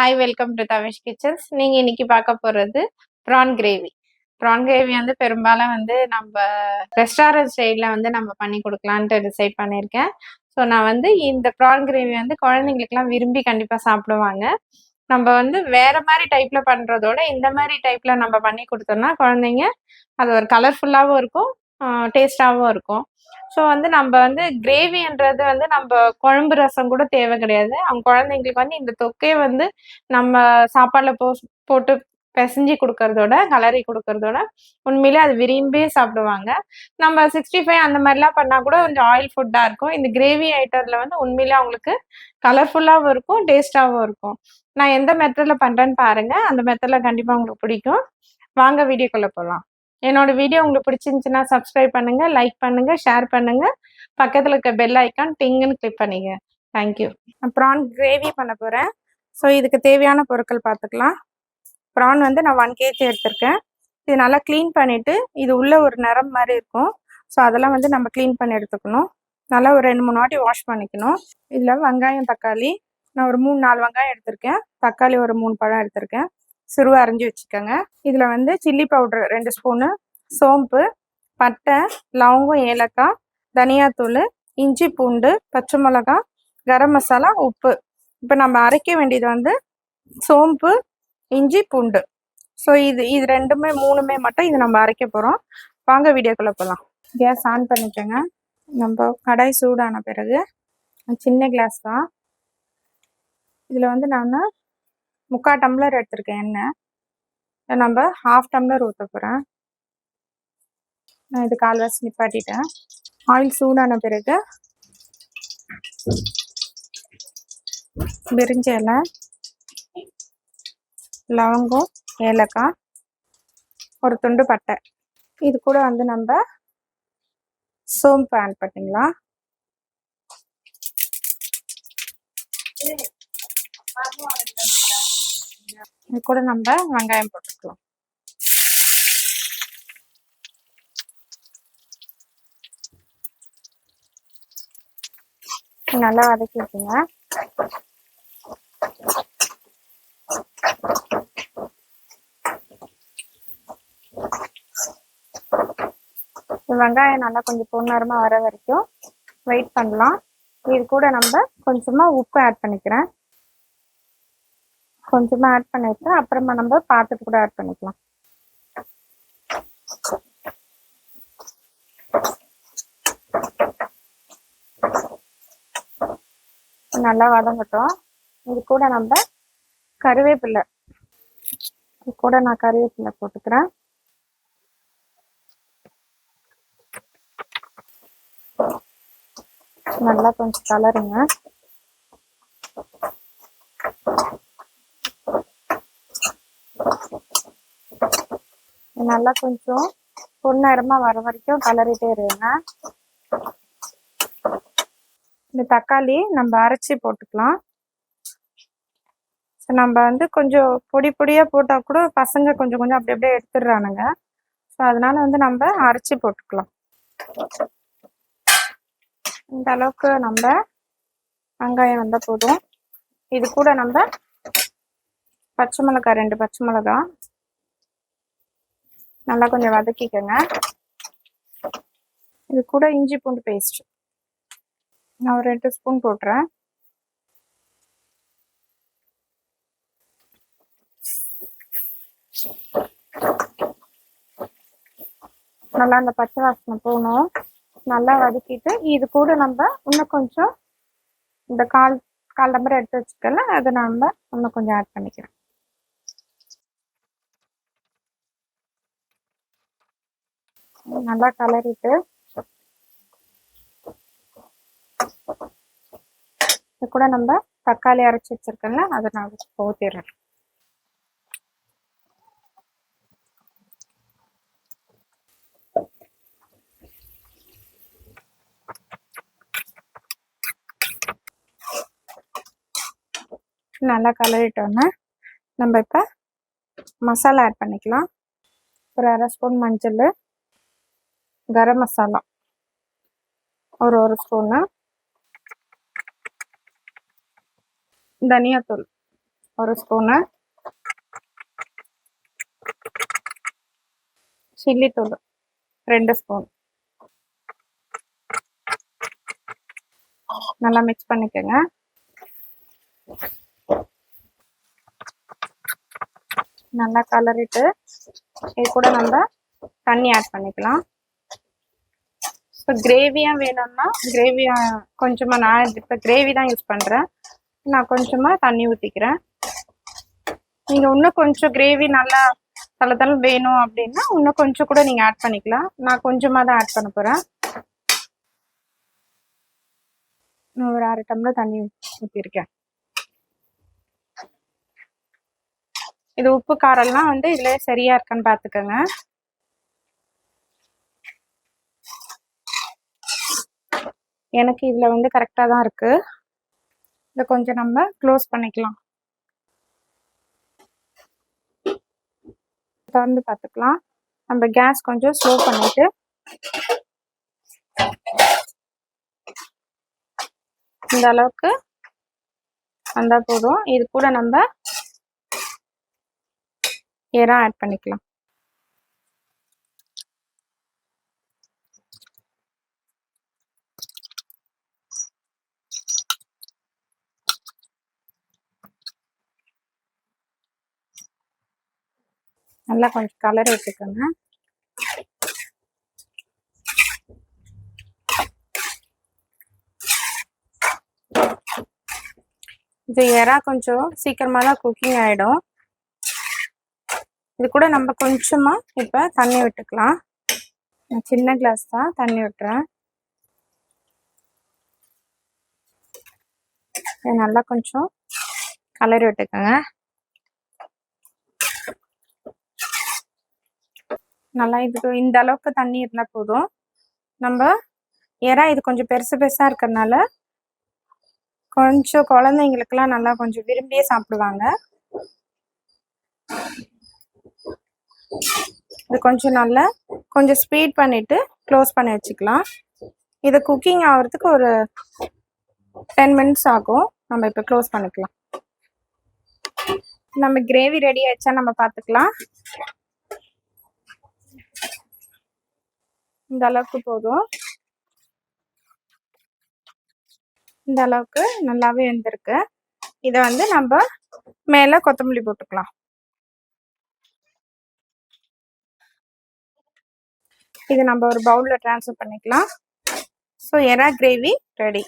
Hi welcome to Tavish kitchens நீங்கள் இன்னைக்கு பார்க்க போகிறது ப்ரான் கிரேவி ப்ரான் கிரேவி வந்து பெரும்பாலும் வந்து நம்ம ரெஸ்டாரண்ட் ஸ்டைலில் வந்து நம்ம பண்ணி கொடுக்கலான்ட்டு டிசைட் பண்ணியிருக்கேன். ஸோ நான் வந்து இந்த ப்ரான் கிரேவி வந்து குழந்தைங்களுக்குலாம் விரும்பி கண்டிப்பாக சாப்பிடுவாங்க. நம்ம வந்து வேற மாதிரி டைப்ல பண்றதோட இந்த மாதிரி டைப்ல நம்ம பண்ணி கொடுத்தோம்னா குழந்தைங்க அது ஒரு கலர்ஃபுல்லாகவும் இருக்கும். டேஸ்டாகவும் இருக்கும். ஸோ வந்து நம்ம வந்து கிரேவின்றது வந்து நம்ம குழம்பு ரசம் கூட தேவை கிடையாது. அவங்க குழந்தைங்களுக்கு வந்து இந்த தொக்கையை வந்து நம்ம சாப்பாடில் போ போட்டு பிசைஞ்சு கொடுக்கறதோட கலரி கொடுக்கறதோட உண்மையிலே அது விரும்பி சாப்பிடுவாங்க. நம்ம சிக்ஸ்டி ஃபைவ் அந்த மாதிரிலாம் பண்ணால் கூட கொஞ்சம் ஆயில் ஃபுட்டாக இருக்கும். இந்த கிரேவி ஐட்டத்தில் வந்து உண்மையிலே அவங்களுக்கு கலர்ஃபுல்லாகவும் இருக்கும் டேஸ்டாகவும் இருக்கும். நான் எந்த மெத்தடில் பண்ணுறேன்னு பாருங்கள் அந்த மெத்தடில் கண்டிப்பாக உங்களுக்கு பிடிக்கும். வாங்க வீடியோக்குள்ளே போகலாம் என்னோட வீடியோ உங்களுக்கு பிடிச்சிருந்துச்சுன்னா சப்ஸ்கிரைப் பண்ணுங்க லைக் பண்ணுங்க ஷேர் பண்ணுங்க. பக்கத்தில் இருக்க பெல் ஐக்கான் டிங்குன்னு கிளிக் பண்ணிங்க. தேங்க்யூ ப்ரான் கிரேவி பண்ண போகிறேன் ஸோ இதுக்கு தேவையான பொருட்கள் பார்த்துக்கலாம். ப்ரான் வந்து நான் ஒன் கேஜி எடுத்திருக்கேன். இது நல்லா க்ளீன் பண்ணிவிட்டு இது உள்ள ஒரு நிறம் மாதிரி இருக்கும். ஸோ அதெல்லாம் வந்து நம்ம க்ளீன் பண்ணி எடுத்துக்கணும். நல்லா ஒரு ரெண்டு மூணு வாட்டி வாஷ் பண்ணிக்கணும். இதில் வெங்காயம் தக்காளி. நான் ஒரு மூணு நாலு வெங்காயம் எடுத்திருக்கேன். தக்காளி ஒரு மூணு பழம் எடுத்திருக்கேன். சிறுவை அரைஞ்சி வச்சுக்கோங்க. இதில் வந்து சில்லி பவுட்ரு ரெண்டு ஸ்பூனு சோம்பு பட்டை லவங்கம் ஏலக்காய் தனியாத்தூள் இஞ்சி பூண்டு பச்சை மிளகா கரம் மசாலா உப்பு. இப்போ நம்ம அரைக்க வேண்டியது வந்து சோம்பு இஞ்சி பூண்டு. ஸோ இது இது ரெண்டுமே மூணுமே மட்டும் இது நம்ம அரைக்க போகிறோம் வாங்க வீடியோக்குள்ளே போகலாம் கேஸ் ஆன் பண்ணிக்கோங்க. நம்ம கடாய் சூடான பிறகு சின்ன கிளாஸ் தான். இதில் வந்து நான் முக்கால் டம்ளர் எடுத்திருக்கேன் எண்ணெய் நம்ம ஹாஃப் டம்ளர் ஊற்ற போகிறேன் நான் இது கால்வாசி நிப்பாட்டிட்டேன். ஆயில் சூடான பிறகு பிரிஞ்ச இலை லவங்கம் ஏலக்காய் ஒரு துண்டு பட்டை. இது கூட வந்து நம்ம சோம்பு ஆட் பண்ணிங்களா இது கூட நம்ம வெங்காயம் போட்டுக்கலாம். நல்லா வதக்கி வெங்காயம் நல்லா கொஞ்சம் பொன்னரமா வர வரைக்கும் வெயிட் பண்ணலாம். இது கூட நம்ம கொஞ்சமா உப்பு ஆட் பண்ணிக்கிறேன். கொஞ்சமா ஆட் பண்ணிட்டு அப்புறமா நம்ம பார்த்துட்டு கூட ஆட் பண்ணிக்கலாம். நல்லா வதங்கட்டும். இது கூட நம்ம கருவேப்பிலை. இது கூட நான் கருவேப்பிலை போட்டுக்கிறேன். நல்லா கொஞ்சம் கலருங்க. நல்லா கொஞ்சம் பொன்னரமா வர வரைக்கும் கலரிட்டே இருங்க. இந்த தக்காளி நம்ம அரைச்சி போட்டுக்கலாம். ஸோ நம்ம வந்து கொஞ்சம் பொடி பொடியாக போட்டால் கூட பசங்க கொஞ்சம் கொஞ்சம் அப்படி அப்படியே எடுத்துடுறானுங்க. ஸோ அதனால வந்து நம்ம அரைச்சி போட்டுக்கலாம். இந்த அளவுக்கு நம்ம வெங்காயம் வந்தால் போதும். இது கூட நம்ம பச்சை மிளகாய் ரெண்டு பச்சை மிளகாய். நல்லா கொஞ்சம் வதக்கிக்கோங்க. இது கூட இஞ்சி பூண்டு பேஸ்ட் நான் ஒரு ரெண்டு ஸ்பூன் போட்டுறேன். நல்லா அந்த பச்சை வாசனை போகணும். நல்லா வதக்கிட்டு இது கூட நம்ம இன்னும் கொஞ்சம் இந்த கால் கால் நம்பர் எடுத்து வச்சுக்கல அதை நம்ம இன்னும் கொஞ்சம் ஆட் பண்ணிக்கிறேன் நல்லா கலரிட்டு இது கூட நம்ம தக்காளி அரைச்சி வச்சிருக்கோம்ல அதை நான் ஊற்றிடுறேன் நல்லா கலரிட்டோன்னே நம்ம இப்போ மசாலா ஆட் பண்ணிக்கலாம். ஒரு அரை ஸ்பூன் மஞ்சள். கரம் மசாலா. ஒரு ஒரு ஸ்பூனு. தனியாத்தூள். ஒரு ஸ்பூனு. சில்லி தூள் ரெண்டு ஸ்பூன். நல்லா மிக்ஸ் பண்ணிக்கோங்க. நல்லா கலரிட்டு இது கூட நம்ம தண்ணி ஆட் பண்ணிக்கலாம். இப்போ கிரேவியாக வேணும்னா கிரேவியா கொஞ்சமாக நான் இப்போ கிரேவி தான் யூஸ் பண்ணுறேன் நான் கொஞ்சமாக தண்ணி ஊற்றிக்கிறேன் நீங்கள் இன்னும் கொஞ்சம் கிரேவி நல்லா தலை தலை வேணும் அப்படின்னா இன்னும் கொஞ்சம் கூட நீங்கள் ஆட் பண்ணிக்கலாம். நான் கொஞ்சமாக தான் ஆட் பண்ண போகிறேன் ஒரு அரை டம்ளர் தண்ணி ஊற்றிருக்கேன் இது உப்பு காரெல்லாம் வந்து இதுல சரியா இருக்கான்னு பாத்துக்கோங்க. எனக்கு இதில் வந்து கரெக்டாக தான் இருக்குது இதை கொஞ்சம் நம்ம க்ளோஸ் பண்ணிக்கலாம். திறந்து பார்த்துக்கலாம். நம்ம கேஸ் கொஞ்சம் ஸ்லோ பண்ணிட்டு இந்த அளவுக்கு வந்தால் போதும். இது கூட நம்ம எறா ஆட் பண்ணிக்கலாம். நல்லா கொஞ்சம் கலர் வச்சுக்கோங்க இது எறா கொஞ்சம் சீக்கிரமா தான் குக்கிங் ஆகிடும் இது கூட நம்ம கொஞ்சமாக இப்போ தண்ணி விட்டுக்கலாம். நான் சின்ன கிளாஸ் தான் தண்ணி விட்டுறேன். நல்லா கொஞ்சம் கலரி விட்டுக்கோங்க நல்லா இதுக்கு இந்த அளவுக்கு தண்ணி இருந்தால் போதும். நம்ம ஏறா இது கொஞ்சம் பெருசு பெருசாக இருக்கிறதுனால கொஞ்சம் குழந்தைங்களுக்கெல்லாம் நல்லா கொஞ்சம் விரும்பியே சாப்பிடுவாங்க. இது கொஞ்சம் நல்லா கொஞ்சம் ஸ்பீட் பண்ணிட்டு க்ளோஸ் பண்ணி வச்சுக்கலாம். இது குக்கிங் ஆகிறதுக்கு ஒரு டென் மினிட்ஸ் ஆகும். நம்ம இப்போ க்ளோஸ் பண்ணிக்கலாம். நம்ம கிரேவி ரெடி ஆயிடுச்சா நம்ம பார்த்துக்கலாம் இந்த அளவுக்கு போதும். இந்த அளவுக்கு நல்லாவே வெந்திருக்கு. இதை வந்து நம்ம மேலே கொத்தமல்லி போட்டுக்கலாம். இது நம்ம ஒரு பவுலில் ட்ரான்ஸ்ஃபர் பண்ணிக்கலாம். ஸோ எறா கிரேவி ரெடி